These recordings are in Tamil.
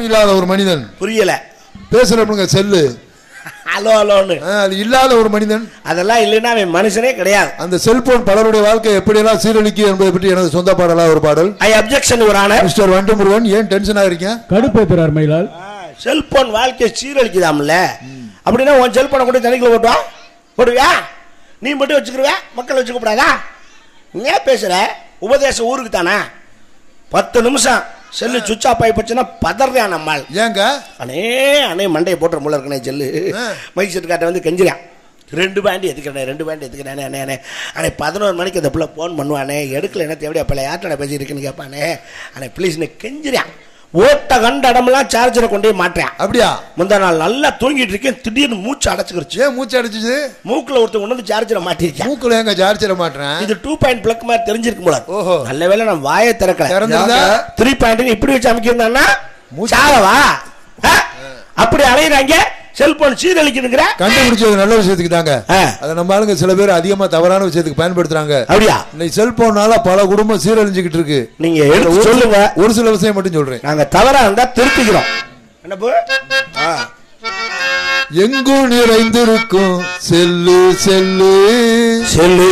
இல்லாத ஒரு மனிதன். புரியல. பேசுறவனுங்க செல்லு. ஹலோ ஹலோன்னு. ஆ, அது இல்லாத ஒரு மனிதன். அதெல்லாம் இல்லைன்னா அவன் மனுஷனே கிடையாது. அந்த செல்போன் பலருடைய வாழ்க்கை எப்படியெல்லாம் சீரழிக்கும் என்பதை பற்றி எனது சொந்த பாடலா ஒரு பாடல். I objection your honour mister Vandu Murugan ஏன் டென்ஷன் ஆயிருக்கீங்க கடுப்பேத்துறார் மயிலால். செல்போன் வாழ்க்கையை சீரழிக்குதாம்ல. அப்படின்னா உன் செல்போனை கூட தனிக்குள்ள போட்டுவா? போடுவியா? நீ மட்டும் வச்சுக்கிருவ? மக்கள் வச்சுக்க கூடாதா? நீ ஏன் பேசுற? உபதேசம் ஊருக்கு தானே? பத்து நிமிஷம். செல்லு சுவிட்ச் ஆஃப் ஆகி போச்சுன்னா பதறான் நம்மால் ஏங்க? அண்ணே அண்ணே மண்டையை போட்டுற முள்ள இருக்கனே செல்லு. மைக் செட் காட்ட வந்து கெஞ்சிறான். ரெண்டு பேண்ட் எதுக்கிறேன் ரெண்டு பேண்ட் எதுக்கிறேன் அண்ணே அண்ணே. அண்ணே பதினோரு மணிக்கு அந்த பிள்ளை ஃபோன் பண்ணுவானே. எடுக்கல என்ன தேவையா பிள்ளை யார்ட்டா பேசியிருக்குன்னு கேட்பானே அண்ணே ப்ளீஸ்னு கெஞ்சிறான். ஓட்ட கண்ட இடமெல்லாம் சார்ஜரை கொண்டு போய் மாட்டேன் அப்படியா? முந்தா நாள் நல்லா தூங்கிட்டு இருக்கேன் திடீர்னு மூச்சு அடைச்சிக்கிருச்சு. ஏன் மூச்சு அடிச்சுச்சு மூக்குல ஒருத்தன் கொண்டு வந்து சார்ஜரை மாட்டிருக்கேன் மூக்குல எங்க சார்ஜர மாட்டேன் இது டூ பாயிண்ட் பிளக் மாதிரி தெரிஞ்சிருக்கும் போல. ஓஹோ. நல்ல வேளை நான் வாயை திறக்கல? த்ரீ பாயிண்ட் இப்படி வச்சு அமைக்கிருந்தான்னா மூச்சு- சாவா ஆ? அப்படி அலையிறாங்க செல்போன் சீரழிக்கணுங்கிற? கண்டுபிடிச்சது நல்ல விஷயத்துக்கு தாங்க. அதை நம்ம ஆளுங்க சில பேர் அதிகமா தவறான விஷயத்துக்கு பயன்படுத்துறாங்க. அப்படியா? இன்னைக்கு செல்போனால பல குடும்பம் சீரழிஞ்சுக்கிட்டு இருக்கு. நீங்க எடுத்து சொல்லுங்க. ஒரு சில விஷயம் மட்டும் சொல்றேன். நாங்க தவறா இருந்தா திருத்திக்கிறோம். என்ன. எங்கும் நிறைந்திருக்கும் செல்லு செல்லு. செல்லு.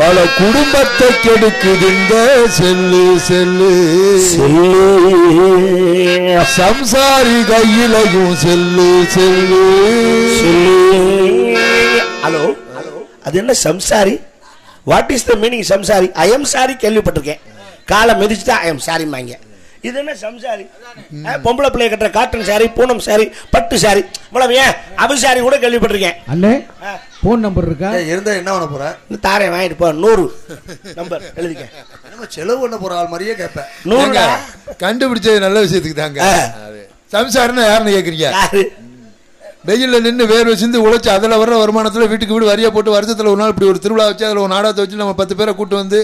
பல குடும்பத்தை கெடுக்குது இந்த செல்லு செல்லு. செல்லு. சம்சாரி கையிலையும் செல்லு செல்லு. ஹலோ? அது என்ன சம்சாரி? வாட் இஸ் த மீனிங் சம்சாரி? ஐ எம் சாரி கேள்விப்பட்டிருக்கேன். காலை மிதிச்சுட்டா ஐ எம் சாரி மாங்க இது என்ன சம்சாரி பொம்பளை பிள்ளை கட்டுற காட்டன் சாரி பூனம் சாரி பட்டு சாரி இவ்வளவு ஏன்? அபிசாரி கூட கேள்விப்பட்டிருக்கேன். அண்ணே. போன் நம்பர் இருக்கா? இருந்தா என்ன பண்ண போற? இந்த தாரை வாங்கிட்டு போ நூறு நம்பர் எழுதிக்க. செலவு பண்ண போற ஆள் மாதிரியே கேட்பேன் நூறுடா? கண்டுபிடிச்சது நல்ல விஷயத்துக்கு தாங்க. சம்சாரம்னா யாருன்னு கேக்குறீங்க? யாரு? வெயில்ல நின்று வேர்வை சிந்து உழைச்சு அதுல வர்ற வருமானத்துல வீட்டுக்கு வீடு வரியா போட்டு வருஷத்துல ஒரு நாள் இப்படி ஒரு திருவிழா வச்சு அதுல ஒரு நாடகத்தை வச்சு நம்ம பத்து பேரை கூட்டு வந்து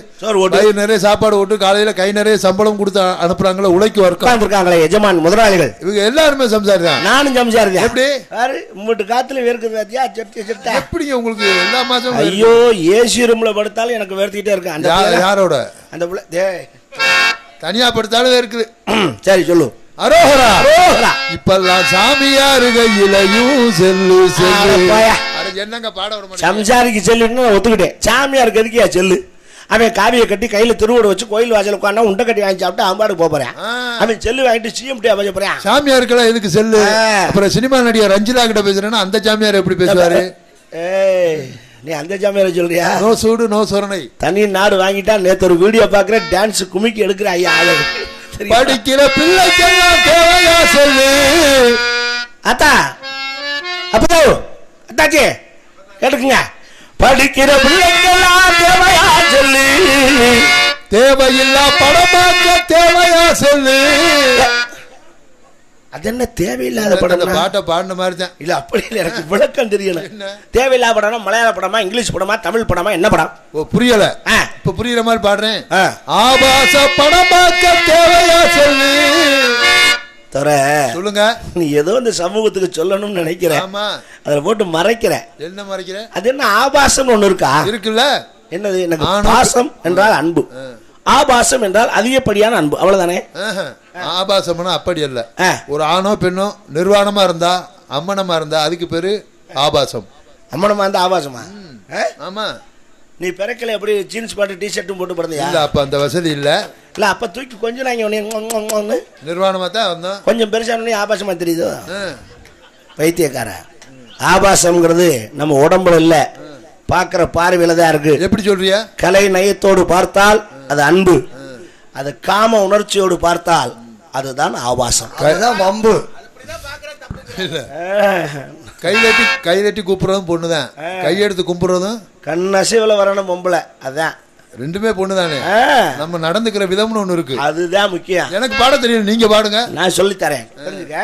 வயிறு நிறைய சாப்பாடு ஓட்டு காலையில கை நிறைய சம்பளம் கொடுத்து அனுப்புறாங்களே உழைக்கு வர்க்கம். உட்கார்ந்துருக்காங்களே எஜமான் முதலாளிகள். இவங்க எல்லாருமே சம்சாரி தான். நானும் சம்சாரி தான். எப்படி? உங்கள்கிட்ட காத்துல வேர்க்குது பாத்தியா? செட்டு செட்டா எப்படிங்க உங்களுக்கு எல்லா மாசமும் ஐயோ ஏசி ரூம்ல படுத்தாலும் எனக்கு வேர்த்திக்கிட்டே இருக்கு அந்த யாரோட? அந்த பிள்ளை டேய். தனியா படுத்தாலும் இருக்குது சரி சொல்லு. அரோகரா அரோகரா. இப்பெல்லாம் சாமியார் கையிலையும் செல்லு செல்லு. என்னங்க பாட வர மாட்டேங்குது? சம்சாரிக்கு செல்லுன்னு ஒத்துக்கிட்டேன். சாமியாருக்கு எதுக்கியா செல்லு. அவன் காவியை கட்டி கையில திருவோடு வச்சு கோயில் வாசல் உட்காந்தா உண்டை கட்டி வாங்கி சாப்பிட்டு போப் போறேன். அவன் செல்லு வாங்கிட்டு சிஎம்டி அமைச்ச போறேன். சாமியாருக்கெல்லாம் எதுக்கு செல்லு. அப்புறம் சினிமா நடிகர் ரஞ்சிதா கிட்ட பேசுறேன்னா அந்த சாமியார் எப்படி பேசுவாரு? ஏய் நீ அந்த சாமியாரை சொல்றியா? நோ சூடு நோ சொரணை. தனி நாடு வாங்கிட்டா நேத்து ஒரு வீடியோ பாக்குறேன் டான்ஸ் குமிக்கி எடுக்கிற ஐயா ஆளு? படிக்கிற பிள்ளைக்கெல்லாம் தேவையா சொல்லு. அத்தா அப்பதோ அத்தாச்சி கேட்டுக்குங்க. படிக்கிற பிள்ளைக்கெல்லாம் தேவையா சொல்லு. தேவையில்லா படம் பார்க்க தேவையா சொல்லு. அது என்ன தேவையில்லாத அந்த படம் பாட்டை பாடின மாதிரி தான். இல்ல அப்படி இல்ல எனக்கு விளக்கம் தெரியணும்? தேவையில்லாத படம்னா மலையாள படமா இங்கிலீஷ் படமா தமிழ் படமா என்ன படம்? ஓ புரியல. இப்ப புரியுற மாதிரி பாடுறேன். ஆபாச படம் பார்க்க தேவையா சொல்லு. தவிர சொல்லுங்க. நீ ஏதோ இந்த சமூகத்துக்கு சொல்லணும்னு நினைக்கிற. ஆமா. அதுல போட்டு மறைக்கிற. என்ன மறைக்கிற? அது என்ன ஆபாசம்னு ஒண்ணு இருக்கா? இருக்குல்ல. என்னது? எனக்கு பாசம் என்றால் அன்பு. ஆபாசம் என்றால் அதிகப்படியான அன்பு. அவ்வளவுதானே? ஆஹா. ஆபாசம்னா அப்படி அல்ல. ஒரு ஆணோ பெண்ணோ நிர்வாணமா இருந்தா அம்மனமா இருந்தா அதுக்கு பேரு ஆபாசம். அம்மனமா இருந்தா ஆபாசமா? ஆமா. நீ பிறக்கல எப்படி ஜீன்ஸ் பாட்டு டி ஷர்ட்டும் போட்டு பிறந்தியா? இல்ல அப்ப அந்த வசதி இல்ல. இல்ல அப்ப தூக்கி கொஞ்சம் நாங்க ங்ம்னு நிர்வாணமா தான் வந்தோம். கொஞ்சம் பெருசானே ஆபாசமா தெரியுதோ. பைத்தியக்கார. ஆபாசம்ங்கிறது நம்ம உடம்புல இல்ல. பார்க்கிற பார்வையில தான் இருக்கு. எப்படி சொல்றிய? கலை நயத்தோடு பார்த்தால் அது அன்பு. அது காம உணர்ச்சியோடு பார்த்தால் அதுதான் ஆபாசம். அதுதான் வம்பு. கைதட்டி கைதட்டி கூப்பிடுறதும் பொண்ணுதான். கையெடுத்து கும்பிடுறதும்? கண் அசைவுல வரணும் பொம்பளை. அதான். ரெண்டுமே பொண்ணுதானே? ஆ, நம்ம நடந்துக்கிற விதம்னு ஒண்ணு இருக்கு. அதுதான் முக்கியம். எனக்கு பாட தெரியும் நீங்க பாடுங்க. நான் சொல்லித்தரேன். தெரிஞ்சுக்க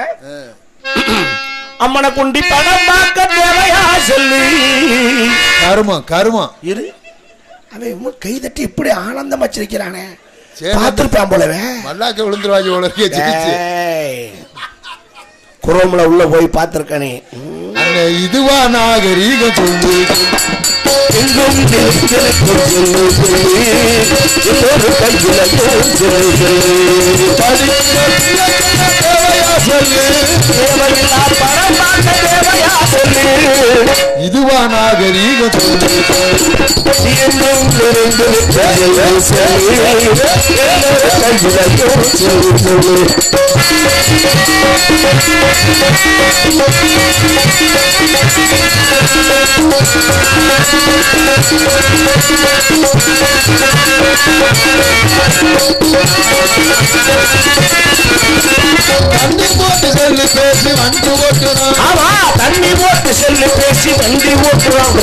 அம்மனை குண்டி படம் பார்க்க தேவையா சொல்லி? கருமம் கருமம். இரு. அவன் கை தட்டி இப்படி ஆனந்தமா சிரிக்கிறானே. சரி. பார்த்திருப்பான் போலவே. மல்லாக்க விழுந்துருவாங்க ஏய், குரோம்ல உள்ள போய் பார்த்திருக்கானே. இதுவா நாகரீகம் சொல்லு. எங்கும் நிறைந்திருக்கும் செல்லு செல்லு எல்லோரு இதுவா நாகரீகம் தண்ணி போட்டு செல்லு பேசி வண்டி ஓட்டுறான் ஆமா தண்ணி போட்டு செல்லு பேசி வண்டி ஓட்டுறான்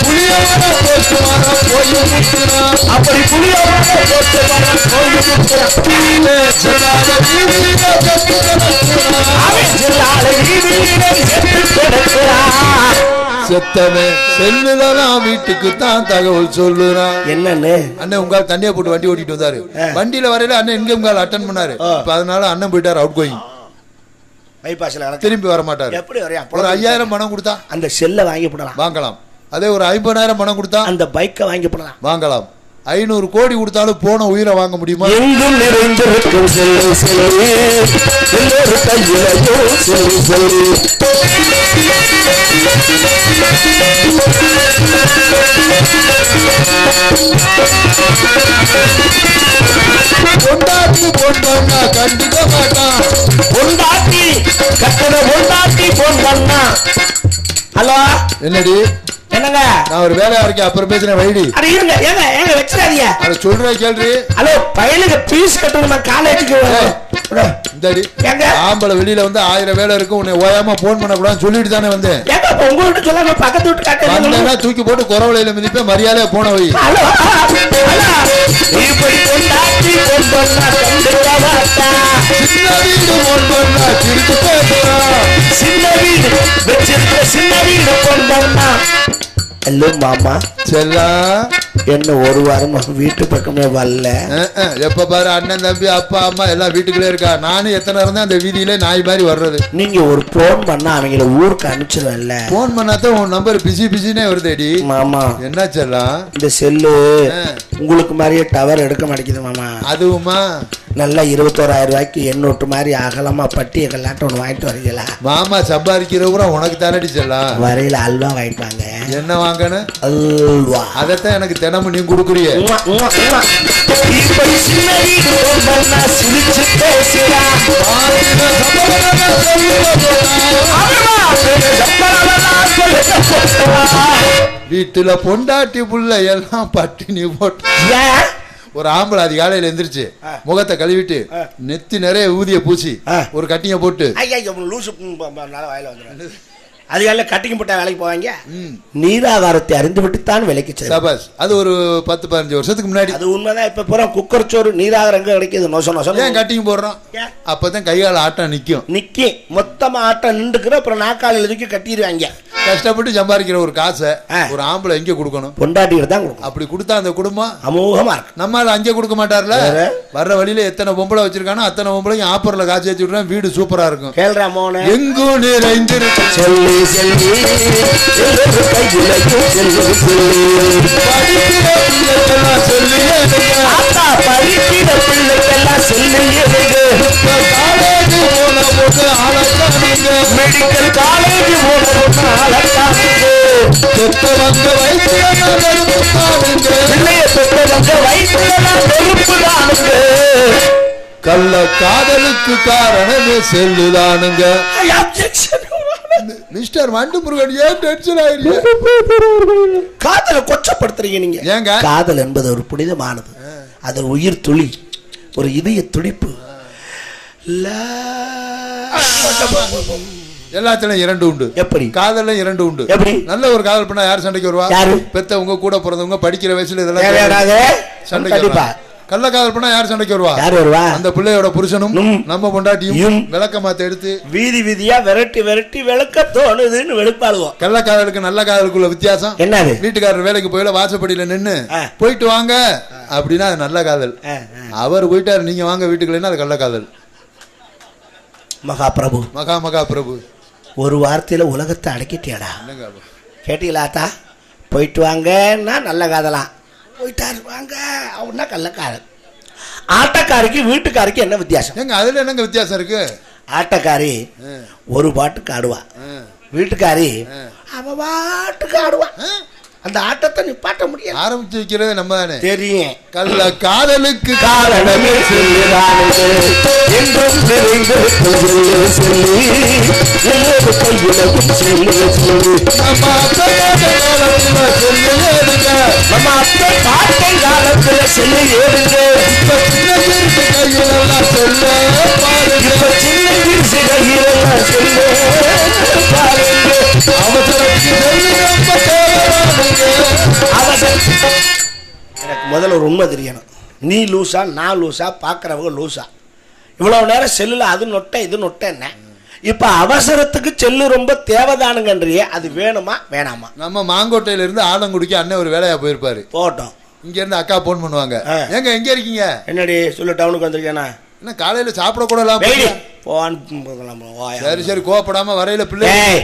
புளியவர போட்டு வர போய் முட்டுறான் அப்படி புளியோட போட்டு வர போய். சொல்லாத வீதியில கட்டி கிடக்கிறான். அவன் செல்லாத வீதியிலே செத்து கிடக்கிறான். செத்தவே செல்லுதான் வீட்டுக்கு தான் தகவல் சொல்லுறான். என்னன்னு? அண்ணன் உங்க தண்ணியை போட்டு வண்டி ஓட்டிட்டு வந்தாரு. வண்டியில வரையில அண்ணன் எங்க உங்க அட்டன் பண்ணாரு. அதனால அண்ணன் போயிட்டாரு அவுட் கோயிங் பைபாஸ்ல திரும்பி வர மாட்டாரு. எப்படி ஒரு ஐயாயிரம் பணம் கொடுத்தா? அந்த செல்லை வாங்கி போடலாம். வாங்கலாம். அதே ஒரு ஐம்பதாயிரம் பணம் கொடுத்தா? அந்த பைக்கை வாங்கி போடலாம். வாங்கலாம். ஐநூறு கோடி கொடுத்தாலும் போன உயிரை வாங்க முடியுமா? எங்கும் நிறைந்திருக்கும் செல்லு செல்லு எல்லோரு கையிலையும் செல்லு செல்லு கொண்டாட்டி பொண்ணா கண்டிக்க மாட்டான் பொண்டாட்டி கட்டண பொண்டாட்டி பொண்ணா. ஹலோ? என்னடி? என்னங்க? நான் ஒரு வேலையா இருக்கேன் அப்புறம் பேசுறேன் வைடி. அட இருங்க ஏங்க வச்சிடாதீங்க அதை சொல்ற கேள்வி. ஹலோ பையனுக்கு பீஸ் கட்டணுமா காலேஜுக்கு இந்தடி. ஏங்க? ஆம்பளை வெளியில வந்து ஆயிரம் வேலை இருக்கும் உன்னை ஓயாம போன் சொல்லிட்டு தானே வந்தேன். ஏங்க இப்ப உங்க வீட்டு சொல்லாம பக்கத்து வீட்டு தூக்கி போட்டு குறவலையில மிதிப்பேன் மரியாதையா போன வை. சின்ன வீடு போன் பண்ணா சிரிச்சு பேசுறான் சின்ன வீடு வச்சிருக்க சின்ன வீடு கொண்டா ஹலோ மாமா. செல்லா. என்ன ஒரு வாரமா வீட்டு பக்கமே வரல? எப்ப பாரு அண்ணன் தம்பி அப்பா அம்மா எல்லாம் வீட்டுக்குள்ளே இருக்கா? நானும் எத்தனை இருந்தேன் அந்த வீதியில நாய் மாதிரி வர்றது. நீங்க ஒரு போன் பண்ணா அவங்கள ஊருக்கு அனுப்பிச்சிருவேன்ல. போன் பண்ணாதான் உன் நம்பர் பிஸி பிஸினே வருதேடி. மாமா. என்ன செல்லாம் இந்த செல்லு. உங்களுக்கு மாதிரியே டவர் எடுக்க மாட்டேங்குது மாமா. அதுவுமா? நல்லா இருபத்தோராயிரம் ரூபாய்க்கு எண்ணூட்டு மாதிரி அகலமா பட்டிய கல்லாட்டம் ஒன்று வாங்கிட்டு வரீங்களா? மாமா சம்பாதிக்கிற பூரா உனக்கு தானடி செல்லாம் வரையில அல்வா வாங்கிட்டு வாங்க. என்ன வாங்கணும் அல்வா. அதைத்தான் எனக்கு தினமும் நீ கொடுக்குறிய. வீட்டுல பொண்டாட்டி புள்ள எல்லாம் பட்டினி போட்டு? ஒரு ஆம்பளை அதிகாலையில எந்திரிச்சு முகத்தை கழுவிட்டு நெத்தி நிறைய ஊதிய பூசி. ஒரு கட்டிங்க போட்டு லூசு வாயில வந்துடும். அதிகாலையில கட்டிங் போட்டா வேலைக்கு போவாங்க? நீராதாரத்தை அறிந்து விட்டுத்தான் வேலைக்கு சபாஸ் அது ஒரு பத்து பதினஞ்சு வருஷத்துக்கு முன்னாடி. அது உண்மைதான். இப்ப பூரா குக்கர் சோறு நீராதாரம் எங்க கிடைக்குது? நொச நொச ஏன் கட்டிங் போடுறோம்? அப்பதான் கையால ஆட்டம் நிக்கும். நிக்கி. மொத்தமா ஆட்டம் நின்றுக்கிற அப்புறம் நாக்காளில் தூக்கி கட்டிடுவாங்க. கஷ்டப்பட்டு சம்பாதிக்கிற ஒரு காசை. ஒரு ஆம்பளை எங்க கொடுக்கணும்? பொண்டாட்டிகிட்ட தான் கொடுக்கும் அப்படி கொடுத்தா அந்த குடும்பம் அமோகமா இருக்கு. நம்மால அங்கே கொடுக்க மாட்டார்ல? வர்ற வழியில எத்தனை பொம்பளை வச்சிருக்கானோ அத்தனை பொம்பளையும் ஆப்பர்ல காய்ச்சி வச்சு வீடு சூப்பரா இருக்கும். கேள்றா மோனே. எங்கும் நிறைந்திருக்கும். செல்லி. செல்லி எல்லோரு கையிலையும் பிள்ளைக்கெல்லாம் காலேஜ் போன வயிற்றுல நெருப்பு தானுங்க கள்ள காதலுக்கு காரணமே செல்லுதானுங்க. மிஸ்டர் வண்டு முருகன் ஏன் டென்ஷன் ஆயிருக்க காதலை கொச்சப்படுத்துறீங்க நீங்க. ஏங்க? காதல் என்பது ஒரு புனிதமானது. அது உயிர் துளி ஒரு இதய துடிப்பு. எல்லாத்துலயும் இரண்டு உண்டு. எப்படி? காதல்ல இரண்டு உண்டு. எப்படி? நல்ல ஒரு காதல் பண்ணா யார் சண்டைக்கு வருவா? பெத்தவங்க கூட பிறந்தவங்க படிக்கிற வயசுல இதெல்லாம்? சண்டைக்கு கள்ள காதல் பண்ணா யார் சண்டைக்கு வருவா? யார் வருவா? அந்த பிள்ளையோட புருஷனும். நம்ம பொண்டாட்டியும் யும். விளக்க மாத்த எடுத்து வீதி வீதியா விரட்டி விரட்டி விளக்க தோணுதுன்னு வெளுப்பாளுவோம் கள்ள காதலுக்கு நல்ல காதலுக்குள்ள வித்தியாசம்? என்னது? வீட்டுக்காரர் வேலைக்கு போயில வாசப்படியில நின்னு. போயிட்டு வாங்க. அப்படின்னா அது நல்ல காதல். அவர் போயிட்டாரு நீங்க வாங்க வீட்டுக்குள்ளேன்னா அது கள்ள காதல். மகாபிரபு. மகா மகா பிரபு ஒரு வார்த்தையில உலகத்தை அடக்கிட்டியாடா? என்னங்க அப்ப? கேட்டீங்களா ஆத்தா போயிட்டு வாங்கன்னா நல்ல காதலாம் போயிட்டாரு வாங்க அவனா கள்ளக்காரன் ஆட்டக்காரிக்கு வீட்டுக்காரிக்கு என்ன வித்தியாசம் ஏங்க அதுல என்னங்க வித்தியாசம் இருக்கு ஆட்டக்காரி. ஒரு பாட்டுக்கு ஆடுவா ஆ. வீட்டுக்காரி. அவ பாட்டுக்கு ஆடுவா? அந்த ஆட்டத்தை நிப்பாட்ட முடியாது. ஆரம்பிச்சு வைக்கிறது நம்ம தானே தெரியும். கள்ள காதலுக்கு காரணமே என்றும் நிறைந்திருக்கும் சொல்லி எல்லோரு எனக்கு முதல்ல ஒரு உண்மை தெரியணும். நீ லூசா நான் லூசா பார்க்குறவங்க லூசா. இவ்வளோ நேரம் செல்லில் அது நொட்டை இது நொட்டை என்ன இப்போ அவசரத்துக்கு செல்லு ரொம்ப தேவைதானுங்கன்றியே அது வேணுமா வேணாமா? நம்ம மாங்கோட்டையில இருந்து ஆலங்குடிக்கு அண்ணன் ஒரு வேலையா போயிருப்பாரு. போட்டோம் இங்க இருந்து அக்கா போன் பண்ணுவாங்க. ஆ. ஏங்க எங்க இருக்கீங்க? என்னடி சொல்லு டவுனுக்கு வந்திருக்கேனா? என்ன காலையில சாப்பிட கூட எல்லாம் வெயிடி போறியா? போன் சரி சரி கோவப்படாம வரையில பிள்ளை. ஏய்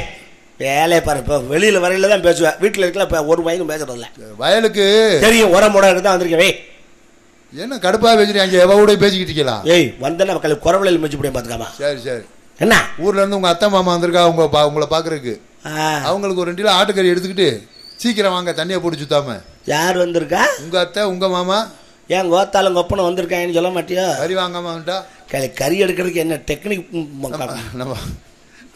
வேலையை பாரு இப்போ வெளியில் வரையில தான் பேசுவேன் வீட்டில் இருக்கல இப்போ ஒரு வயலும் பேசுறது இல்ல வயலுக்கு தெரியும் உரம் முறை தான் வந்திருக்கேன் வெய் என்ன கடுப்பா பேசுறீங்க? எவ கூட பேசிக்கிட்டு இருக்கலாம் ஏய் வந்தேன்னா மக்கள் குறவலையில் மிச்சு முடியும் பார்த்துக்காமா. சரி சரி. என்ன? ஊர்ல இருந்து உங்க அத்தை மாமா வந்திருக்கா உங்க உங்களை பாக்குறதுக்கு அவங்களுக்கு ஒரு ரெண்டு கிலோ ஆட்டுக்கறி எடுத்துக்கிட்டு சீக்கிரம் வாங்க தண்ணியை போட்டு சுத்தாம. யார் வந்திருக்கா? உங்க அத்தை உங்க மாமா? ஏன் கோத்தாலும் கொப்பனை வந்திருக்காங்கன்னு சொல்ல மாட்டியோ? கறி வாங்காம வந்துட்டா? கறி கறி எடுக்கிறதுக்கு என்ன டெக்னிக் நம்ம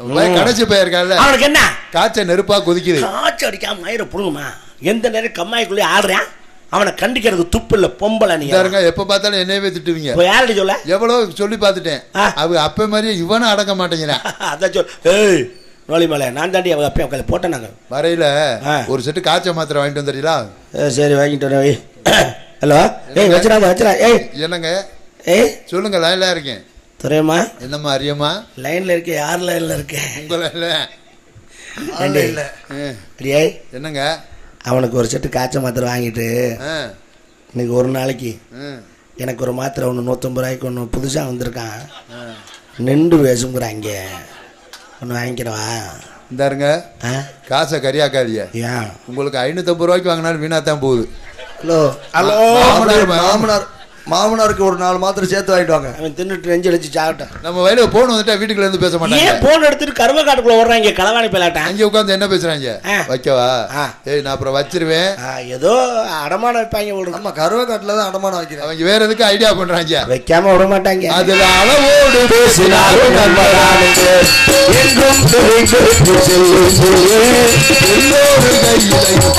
கடைசி போயிருக்கால அவனுக்கு என்ன? காய்ச்ச நெருப்பா கொதிக்குது. காய்ச்சி அடிக்காம மயிரை புடுங்குமா? எந்த நேரம் கம்மாய்க்குள்ளே ஆடுறான்? அவனை கண்டிக்கிறதுக்கு துப்பு இல்லை பொம்பளை நீ. இந்தாருங்க எப்ப பார்த்தாலும் என்னையவே திட்டுவீங்க. யாரடி சொல்ல? எவ்வளவு சொல்லி பார்த்துட்டேன். அவ அப்ப மாதிரியே இவனும் அடக்க மாட்டேங்கிறான் அதான் சொல். ஏய் நோலிமலை நான் தாண்டி அவங்க அப்பயும் உட்காந்து போட்டேன் நாங்கள் வரையில. ஒரு செட்டு காய்ச்ச மாத்திரை வாங்கிட்டு வந்துடுறீங்களா சரி வாங்கிட்டு வரேன் ஹலோ? ஏய் வச்சுடா வச்சுடா. ஏய். என்னங்க? ஏய். சொல்லுங்க லைன்ல இருக்கேன். துறையம்மா என்னம்மா அரியம்மா லைனில் இருக்க யார் லைனில் இருக்க? உங்க லைன்ல ஆளே இல்ல. அடியே என்னங்க? அவனுக்கு ஒரு செட்டு காய்ச்ச மாத்திரை வாங்கிட்டு ஆ. இன்னைக்கு ஒரு நாளைக்கு. எனக்கு ஒரு மாத்திரை ஒன்று நூற்றம்பது ரூபாய்க்கு ஒன்று புதுசாக வந்திருக்கான். நின்று பேசுங்கிறாங்க ஒன்று வாங்கிக்கிறவா? இந்தாருங்க. ஆ? காசை கரியாக்காதிய ஏன்? உங்களுக்கு ஐநூத்தம்பது ரூபாய்க்கு வாங்கினாலும் வீணா தான் போகுது. ஹலோ. ஹலோ. மாமனார் மாமனார். மாமனாருக்கு ஒரு நாலு மாத்திரை சேர்த்து வாங்கிட்டு வாங்க. அவன் தின்னுட்டு நெஞ்சு அடிச்சு சாப்பிட்டான் நம்ம வயல போன் வந்துட்டா வீட்டுக்குள்ள இருந்து பேச மாட்டாங்க. ஏன் போன் எடுத்துட்டு கருவ காட்டுக்குள்ள ஓடுறாங்க களவாணி பிள்ளாட்டான் அங்க உட்காந்து என்ன பேசுறாங்க. வைக்கவா? ஆ. ஏய் நான் அப்புறம் வச்சிருவேன். ஏதோ அடமானம் வைப்பாங்க விடுங்க ஆமா கருவேக்காட்டுல தான் அடமானம் வைக்கிறேன். அவங்க வேற எதுக்கு ஐடியா பண்றாங்க? வைக்காம விட மாட்டாங்க. அதுல அளவோடு பேசினாலும். என்றும் தெரிந்திருக்கு சொல்லு எல்லோரும் கையிலையும்